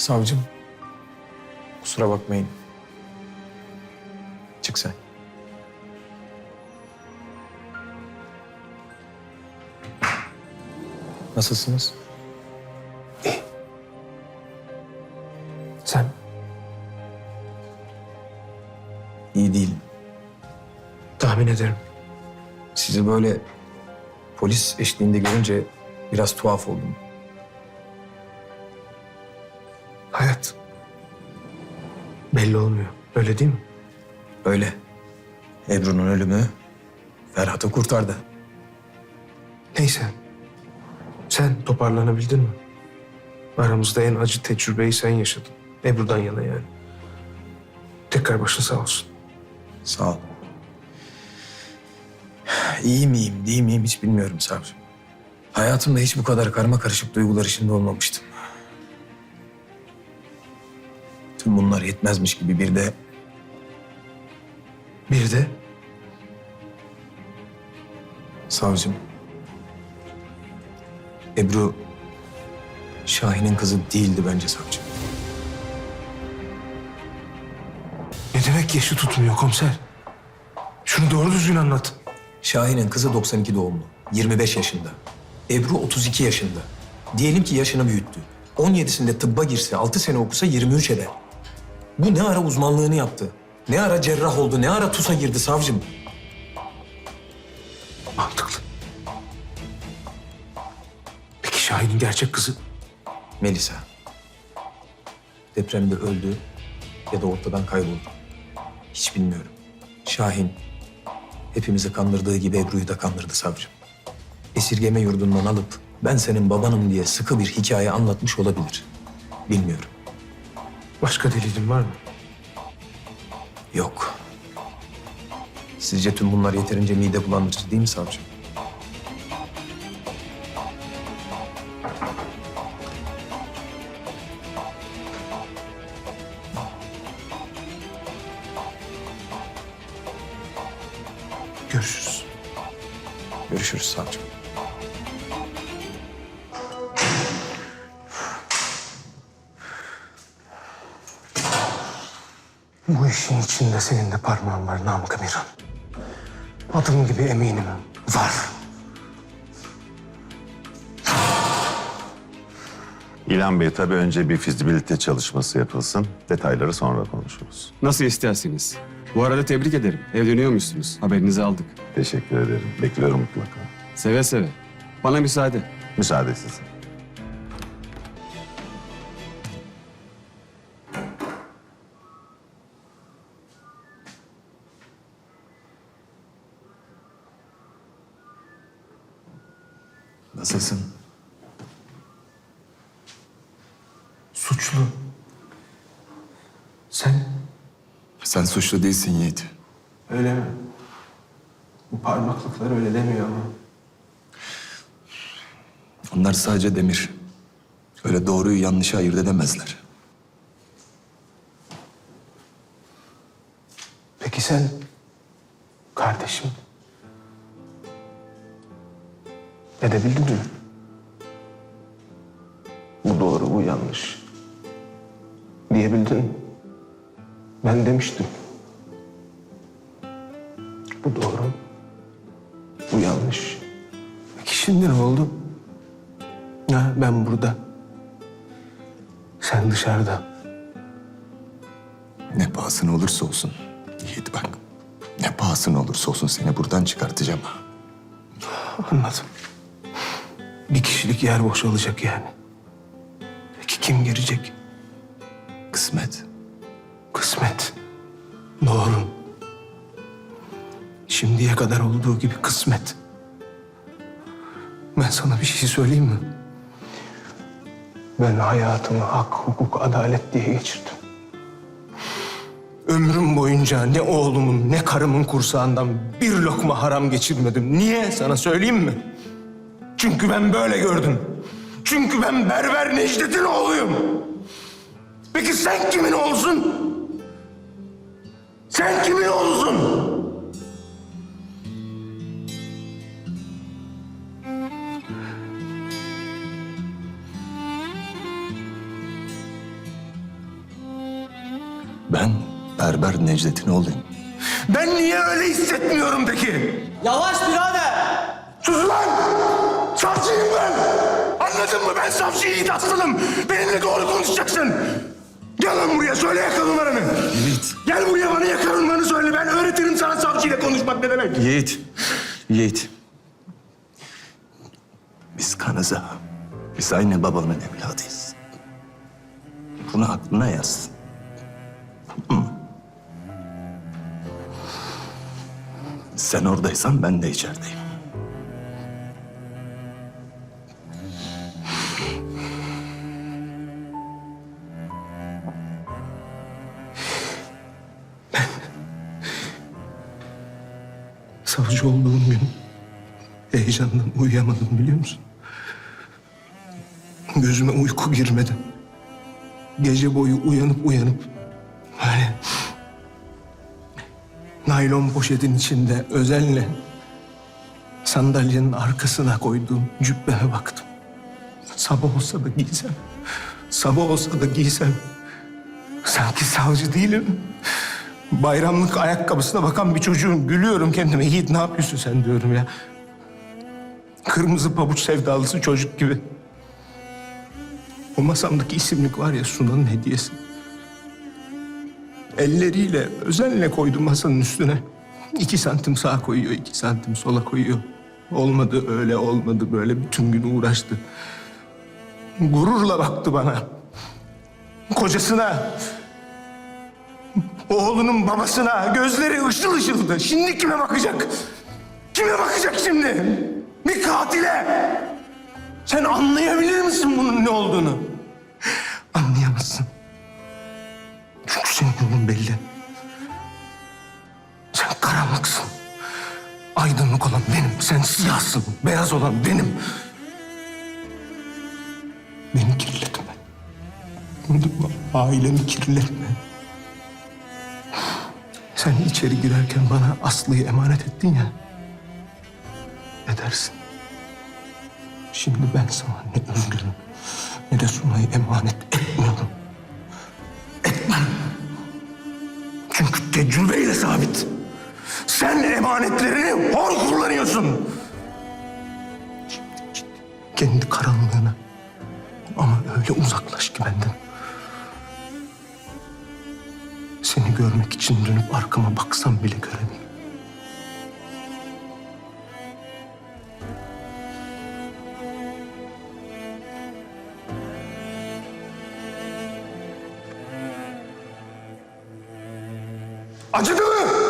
Savcım. Kusura bakmayın. Çık sen. Nasılsınız? Sen İyi değilim. tahmin ederim. Sizi böyle polis eşliğinde görünce biraz tuhaf oldum. Belli olmuyor. Öyle değil mi? Öyle. Ebru'nun ölümü Ferhat'ı kurtardı. Neyse. Sen toparlanabildin mi? Aramızda en acı tecrübeyi sen yaşadın. Ebru'dan yana yani. Tekrar başın sağ olsun. Sağ ol. İyi miyim, değil miyim hiç bilmiyorum savcım. Hayatımda hiç bu kadar karma karışık duygular içinde olmamıştım. Tüm bunlar yetmezmiş gibi bir de Bir de savcım. Ebru Şahin'in kızı değildi bence savcım. ne demek yaşı tutmuyor komiser? Şunu doğru düzgün anlat. Şahin'in kızı 92 doğumlu. 25 yaşında. Ebru 32 yaşında. Diyelim ki yaşını büyüttü. 17'sinde tıbba girse 6 sene okusa 23 eder. Bu ne ara uzmanlığını yaptı? Ne ara cerrah oldu? Ne ara TUS'a girdi savcım? Mantıklı. Peki Şahin'in gerçek kızı? Melisa. Depremde öldü ya da ortadan kayboldu. Hiç bilmiyorum. Şahin hepimizi kandırdığı gibi Ebru'yu da kandırdı savcım. Esirgeme yurdundan alıp ben senin babanım diye sıkı bir hikaye anlatmış olabilir. Bilmiyorum. Başka delilin var mı? Yok. Sizce tüm bunlar yeterince mide bulandırıcı değil mi savcım? Görüşürüz. Görüşürüz savcım. Bu işin içinde senin de parmağın var Namık Emirhan. Adım gibi eminim. Var. İlhan Bey tabii önce bir fizibilite çalışması yapılsın. Detayları sonra konuşuruz. Nasıl isterseniz. Bu arada tebrik ederim. Evleniyormuşsunuz. Haberinizi aldık. Teşekkür ederim. Bekliyorum mutlaka. Seve seve. Bana müsaade. Müsaade sizin. Nasılsın? Suçlu. Sen Sen suçlu değilsin Yiğit. öyle mi? Bu parmaklıklar öyle demiyor ama. Onlar sadece demir. Öyle doğruyu yanlışı ayırt edemezler. Peki sen kardeşim edebildin mi? Bu doğru, bu yanlış. Diyebildin? Ben demiştim. Bu doğru, bu yanlış. Peki şimdi ne oldu? Ha, ben burada. Sen dışarıda. Ne pahasına olursa olsun. Yiğit bak. Ne pahasına olursa olsun seni buradan çıkartacağım. Anladım. Bir kişilik yer boşalacak yani. Peki kim girecek? Kısmet. Kısmet. Doğru. Şimdiye kadar olduğu gibi kısmet. Ben sana bir şey söyleyeyim mi? Ben hayatımı hak, hukuk, adalet diye geçirdim. Ömrüm boyunca ne oğlumun ne karımın kursağından bir lokma haram geçirmedim. Niye sana söyleyeyim mi? Çünkü ben böyle gördüm. Çünkü ben Berber Necdet'in oğluyum. Peki sen kimin oğlusun? Sen kimin oğlusun? Ben berber Necdet'in oğluyum. Ben niye öyle hissetmiyorum peki? Yavaş birader. Anladın mı? Ben savcı Yiğit Aslanım. Benimle doğru konuşacaksın. Gel lan buraya söyle yaka numaranı. Yiğit. Gel buraya bana yaka numaranı söyle. Ben öğretirim sana savcıyla konuşmak ne demek. Yiğit. Yiğit. Biz kanız ağa. Biz aynı babanın evladıyız. Bunu aklına yaz. Sen oradaysan ben de içerideyim. Savcı olduğum gün heyecandan uyuyamadım biliyor musun? Gözüme uyku girmedi. Gece boyu uyanıp uyanıp böyle naylon poşetin içinde özenle sandalyenin arkasına koyduğum cübbeme baktım. Sabah olsa da giysem, sabah olsa da giysem sanki savcı değilim. Bayramlık ayakkabısına bakan bir çocuğum. Gülüyorum kendime. Yiğit ne yapıyorsun sen diyorum ya. Kırmızı pabuç sevdalısı çocuk gibi. O masamdaki isimlik var ya Sunan'ın hediyesi. Elleriyle özenle koydu masanın üstüne. İki santim sağa koyuyor, iki santim sola koyuyor. Olmadı öyle, olmadı böyle. Bütün gün uğraştı. Gururla baktı bana. Kocasına, Oğlunun babasına gözleri ışıl ışıldı. Şimdi kime bakacak? Kime bakacak şimdi? Bir katile. Sen anlayabilir misin bunun ne olduğunu? Anlayamazsın. Çünkü senin yolun belli. Sen karanlıksın. Aydınlık olan benim. Sen siyahsın. Beyaz olan benim. Beni kirletme. Mı? Ailemi kirletme. Sen içeri girerken bana Aslı'yı emanet ettin ya. Edersin. Şimdi ben sana ne Özgür'üm ne de Sunay'ı emanet etmiyorum. Etmem. Çünkü tecrübeyle sabit. Sen emanetlerini hor kullanıyorsun. Şimdi git kendi karanlığına. Ama öyle uzaklaş ki benden. Seni görmek için dönüp arkama baksam bile göremeyim. Acıdı mı?